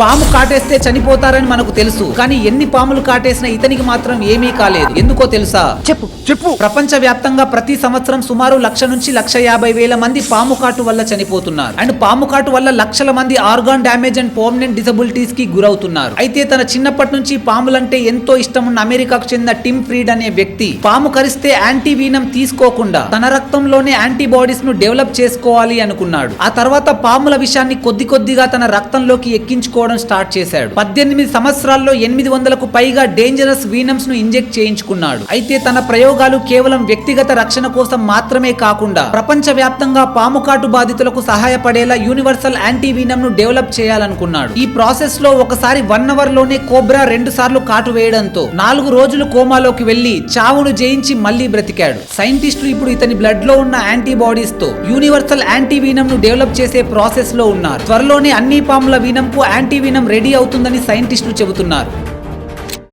పాము కాటేస్తే చనిపోతారని మనకు తెలుసు. కానీ ఎన్ని పాములు కాటేసినా ఇతనికి మాత్రం ఏమీ కాలేదు. ఎందుకో తెలుసా? చెప్పు. చెప్పు. ప్రపంచ వ్యాప్తంగా ప్రతి సంవత్సరం సుమారు లక్ష నుంచి లక్ష యాభై వేల మంది పాము కాటు వల్ల చనిపోతున్నారు. అండ్ పాము కాటు వల్ల లక్షల మంది ఆర్గాన్ డ్యామేజ్ అండ్ పర్మనెంట్ డిసబిలిటీస్కి గురవుతున్నారు. అయితే తన చిన్నప్పటి నుంచి పాములంటే ఎంతో ఇష్టం ఉన్న అమెరికాకు చెందిన టిమ్ ఫ్రీడ్ అనే వ్యక్తి పాము కరిస్తే యాంటీ వీనం తీసుకోకుండా తన రక్తంలోనే యాంటీబాడీస్ను డెవలప్ చేసుకోవాలి అనుకున్నాడు. ఆ తర్వాత పాముల విషయాన్ని కొద్ది కొద్దిగా తన రక్తంలోకి ఎక్కించుకోవడం స్టార్ట్ చేశాడు. పద్దెనిమిది సంవత్సరాల్లో ఎనిమిది వందలకు పైగా డేంజరస్ వీనమ్స్ను ఇంజెక్ట్ చేయించుకున్నాడు. అయితే తన ప్రయోగాలు కేవలం వ్యక్తిగత రక్షణ కోసం మాత్రమే కాకుండా ప్రపంచ వ్యాప్తంగా పాము కాటు బాధితులకు సహాయపడేలా యూనివర్సల్ యాంటీ వీనమ్ను డెవలప్ చేయాలనుకున్నాడు. ఈ ప్రాసెస్లో ఒకసారి వన్ అవర్లోనే కోబ్రా రెండు సార్లు కాటు వేయడంతో నాలుగు రోజులు కోమాలోకి వెళ్ళి చావును జయించి మళ్ళీ బ్రతికాడు. సైంటిస్టులు ఇప్పుడు ఇతని బ్లడ్లో ఉన్న యాంటీబాడీస్తో యూనివర్సల్ యాంటీ వీనమ్ను డెవలప్ చేసే ప్రాసెస్లో ఉన్నారు. త్వరలోనే అన్ని పాముల వీనం కు యాంటీ వీనం రెడీ అవుతుందని సైంటిస్టులు చెబుతున్నారు.